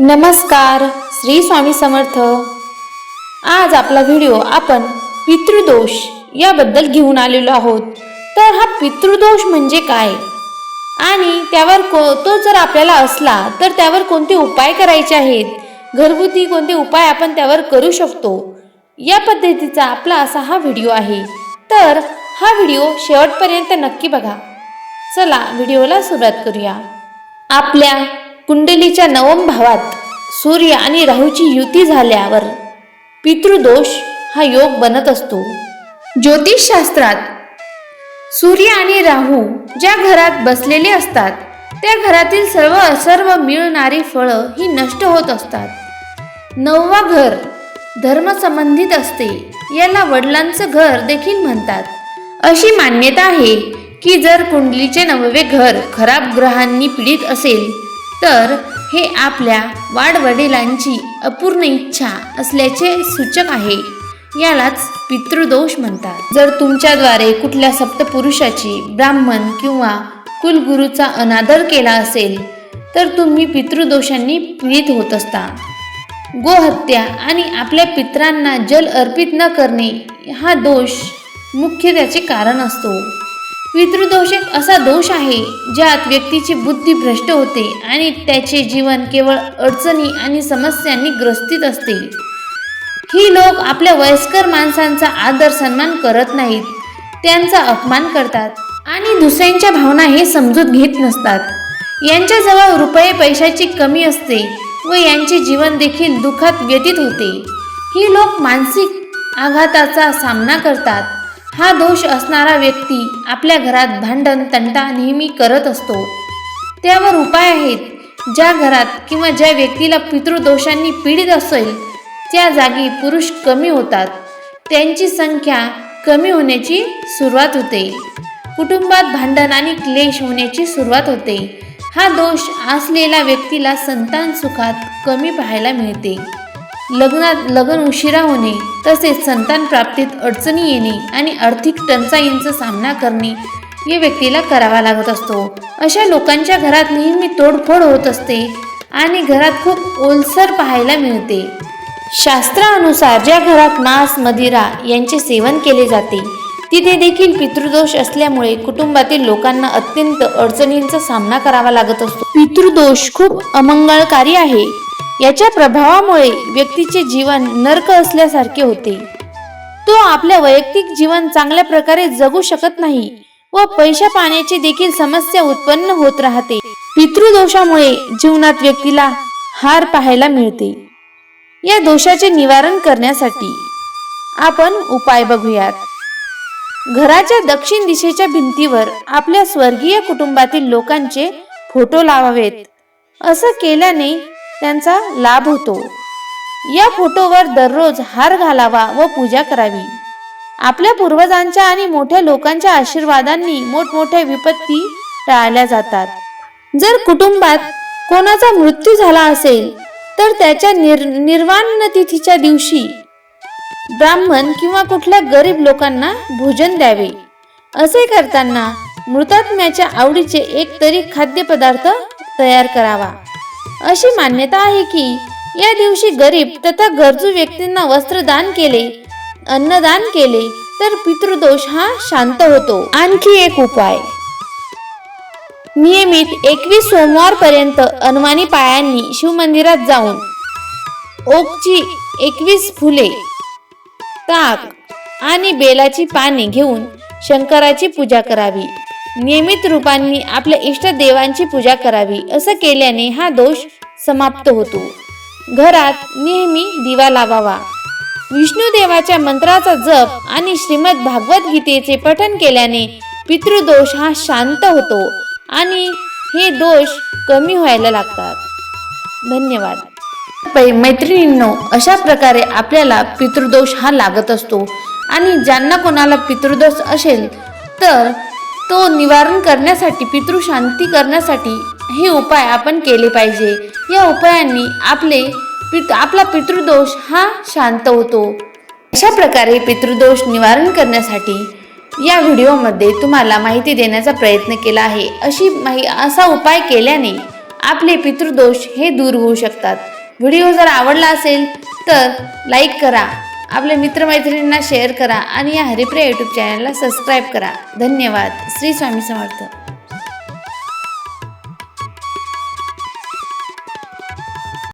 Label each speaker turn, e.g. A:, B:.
A: नमस्कार श्री स्वामी समर्थ. आज आपला व्हिडिओ आपण पितृदोष याबद्दल घेऊन आलेलो आहोत. तर हा पितृदोष म्हणजे काय? आणि त्यावर को तो जर आपल्याला असला तर त्यावर कोणते उपाय करायचे आहेत? घरगुती कोणते उपाय आपण त्यावर करू शकतो? या पद्धतीचा आपला असा हा व्हिडिओ आहे. तर हा व्हिडिओ शेवटपर्यंत नक्की बघा. चला व्हिडिओला सुरुवात करूया. आपल्या कुंडलीच्या नवम भावात सूर्य आणि राहूची युती झाल्यावर पितृदोष हा योग बनत असतो. ज्योतिषशास्त्रात सूर्य आणि राहू ज्या घरात बसलेले असतात त्या घरातील सर्व सर्व मिळणारी फळं ही नष्ट होत असतात. नववा घर धर्मसंबंधित असते याला वडिलांचं घर देखील म्हणतात. अशी मान्यता आहे की जर कुंडलीचे नववे घर खराब ग्रहांनी पीडित असेल तर हे आपल्या वाडवडिलांची अपूर्ण इच्छा असल्याचे सूचक आहे. यालाच पितृदोष म्हणतात. जर तुमच्याद्वारे कुठल्या सप्तपुरुषाची ब्राह्मण किंवा कुलगुरूचा अनादर केला असेल तर तुम्ही पितृदोषांनी पीडित होत असता. गोहत्या आणि आपल्या पित्रांना जल अर्पित न करणे हा दोष मुख्य त्याचे कारण असतो. पितृदोषक एक असा दोष आहे ज्यात व्यक्तीची बुद्धी भ्रष्ट होते आणि त्याचे जीवन केवळ अडचणी आणि समस्यांनी ग्रस्तीत असते. ही लोक आपल्या वयस्कर माणसांचा आदर सन्मान करत नाहीत त्यांचा अपमान करतात आणि दुसऱ्यांच्या भावना हे समजूत घेत नसतात. यांच्याजवळ रुपये पैशाची कमी असते व यांचे जीवन देखील दुःखात व्यतीत होते. ही लोक मानसिक आघाताचा सामना करतात. हा दोष असणारा व्यक्ती आपल्या घरात भांडण तंटा नेहमी करत असतो. त्यावर उपाय आहेत. ज्या घरात किंवा ज्या व्यक्तीला पितृदोषांनी पीडित असेल त्या जागी पुरुष कमी होतात. त्यांची संख्या कमी होण्याची सुरुवात होते. कुटुंबात भांडण आणि क्लेश होण्याची सुरुवात होते. हा दोष असलेल्या व्यक्तीला संतान सुखात कमी पाहायला मिळते. लग्नात लग्न उशिरा होणे तसेच संतान प्राप्तीत अडचणी येणे आणि आर्थिक टंचाईंचा सामना करणे या व्यक्तीला करावा लागत असतो. अशा लोकांच्या घरात नेहमी तोडफोड होत असते आणि घरात खूप ओलसर पाहायला मिळते. शास्त्रानुसार ज्या घरात मांस मदिरा यांचे सेवन केले जाते तिथे देखील पितृदोष असल्यामुळे कुटुंबातील लोकांना अत्यंत अडचणींचा सामना करावा लागत असतो. पितृदोष खूप अमंगळकारी आहे. याच्या प्रभावामुळे व्यक्तीचे जीवन नरक असल्यासारखे होते. तो आपल्या वैयक्तिक जीवन चांगल्या प्रकारे जगू शकत नाही व पैशा पाण्याची देखील समस्या उत्पन्न होत राहते. पितृदोषामुळे जीवनात व्यक्तीला हार पाहायला मिळते. या दोषाचे निवारण करण्यासाठी आपण उपाय बघूयात. घराच्या दक्षिण दिशेच्या भिंतीवर आपल्या स्वर्गीय कुटुंबातील लोकांचे फोटो लावावेत. असं केल्याने त्यांचा लाभ होतो. या फोटोवर दररोज हार घालावा व पूजा करावी. आपल्या पूर्वजांच्या आणि मोठ्या लोकांच्या आशीर्वादांनी मोठमोठ्या विपत्ती टाळल्या जातात. जर कुटुंबात कोणाचा मृत्यू झाला असेल तर त्याच्या निर निर्वाण तिथीच्या दिवशी ब्राह्मण किंवा कुठल्या गरीब लोकांना भोजन द्यावे. असे करताना मृतात्म्याच्या आवडीचे एक तरी खाद्यपदार्थ तयार करावा. अशी मान्यता आहे की या दिवशी गरीब तथा गरजू व्यक्तींना वस्त्रदान केले अन्नदान केले तर पितृदोष हा शांत होतो. आणखी एक उपाय. नियमित एकवीस सोमवार पर्यंत अनवाणी पायांनी शिवमंदिरात जाऊन ओकची एकवीस फुले ताक आणि बेलाची पाने घेऊन शंकराची पूजा करावी. नियमित रूपांनी आपल्या इष्ट देवांची पूजा करावी असं केल्याने हा दोष समाप्त होतो. घरात नेहमी दिवा लावावा. विष्णू देवाच्या मंत्राचा जप आणि श्रीमद भागवत गीतेचे पठन केल्याने पितृदोष हा शांत होतो आणि हे दोष कमी व्हायला लागतात. धन्यवाद. पै मैत्रिणींनो अशा प्रकारे आपल्याला पितृदोष हा लागत असतो आणि ज्यांना कोणाला पितृदोष असेल तर तो निवारण करण्यासाठी पितृशांती करण्यासाठी हे उपाय आपण केले पाहिजे. या उपायांनी आपले पित आपला पितृदोष हा शांत होतो. अशा प्रकारे पितृदोष निवारण करण्यासाठी या व्हिडिओमध्ये तुम्हाला माहिती देण्याचा प्रयत्न केला आहे. अशी माहि असा उपाय केल्याने आपले पितृदोष हे दूर होऊ शकतात. व्हिडिओ जर आवडला असेल तर लाईक करा. आपल्या मित्रमैत्रिणींना शेअर करा आणि या हरिप्रिया यूट्यूब चॅनलला सबस्क्राईब करा. धन्यवाद. श्री स्वामी समर्थ.